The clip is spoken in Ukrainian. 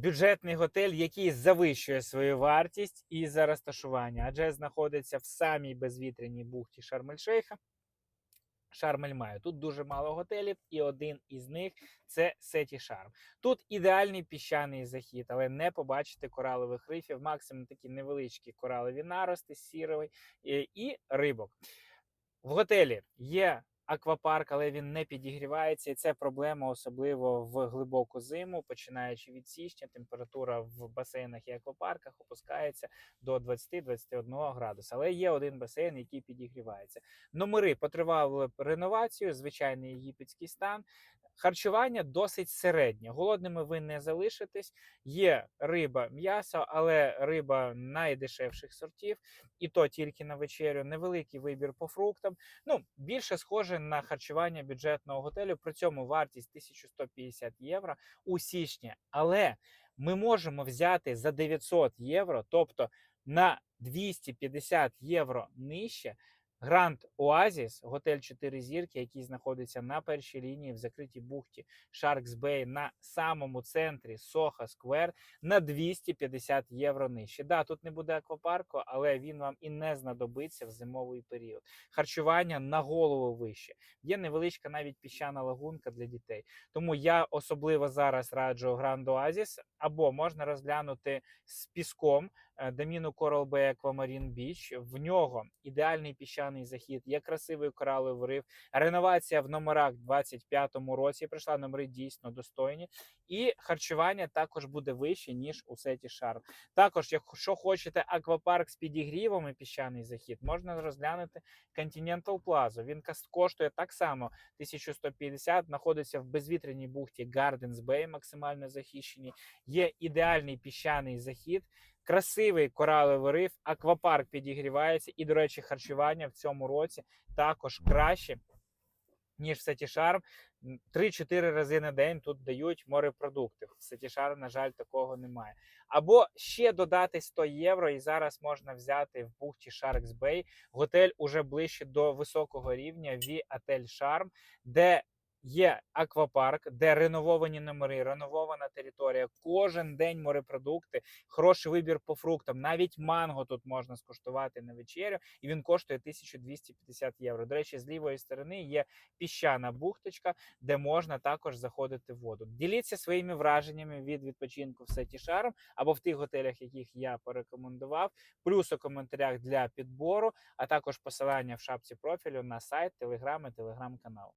бюджетний готель, який завищує свою вартість і за розташування, адже знаходиться в самій безвітряній бухті Шарм-ель-Шейха. Шарм-ель-Маю. Тут дуже мало готелів, і один із них це Сеті Шарм. Тут ідеальний піщаний захід, але не побачите коралових рифів, максимум такі невеличкі коралові нарости, сіровий і, і рибок. В готелі є аквапарк, але він не підігрівається. І це проблема, особливо в глибоку зиму, починаючи від січня, температура в басейнах і аквапарках опускається до 20-21 градуса. Але є один басейн, який підігрівається. Номери потривали реновацію, звичайний єгипетський стан. Харчування досить середнє. Голодними ви не залишитесь. Є риба, м'ясо, але риба найдешевших сортів, і то тільки на вечерю. Невеликий вибір по фруктам. Ну, більше схоже на харчування бюджетного готелю. При цьому вартість 1150 євро у січні. Але ми можемо взяти за 900 євро, тобто на 250 євро нижче. Гранд Оазіс, готель 4 зірки, який знаходиться на першій лінії в закритій бухті Sharks Bay на самому центрі Соха Сквер на 250 євро нижче. Да, тут не буде аквапарку, але він вам і не знадобиться в зимовий період. Харчування на голову вище. Є невеличка навіть піщана лагунка для дітей. Тому я особливо зараз раджу Гранд Оазіс, або можна розглянути з піском е, Доміну Coral Bay Beach. В нього ідеальний піщаний захід, є красивий кораловий риф. Реновація в номерах в 25-му році прийшла. Номери дійсно достойні. І харчування також буде вище, ніж у сеті Шарм. Також, якщо хочете аквапарк з підігрівом і піщаний захід, можна розглянути Continental Plaza. Він коштує так само 1150, знаходиться в безвітряній бухті Gardens Bay, максимально захищеній. Є ідеальний піщаний захід, красивий кораловий риф, аквапарк підігрівається. І, до речі, харчування в цьому році також краще. Ніж в Сеті Шарм. М, 3-4 рази на день тут дають морепродукти. В Сетішарм, на жаль, такого немає. Або ще додати 100 євро, і зараз можна взяти в бухті Sharks Bay готель уже ближче до високого рівня Ві Отель Шарм, де є аквапарк, де ренововані номери, реновована територія. Кожен день морепродукти, хороший вибір по фруктам. Навіть манго тут можна скуштувати на вечерю, і він коштує 1250 євро. До речі, з лівої сторони є піщана бухточка, де можна також заходити в воду. Діліться своїми враженнями від відпочинку в Сеті Шарм або в тих готелях, яких я порекомендував. Плюс у коментарях для підбору, а також посилання в шапці профілю на сайт, телеграм і телеграм-канал.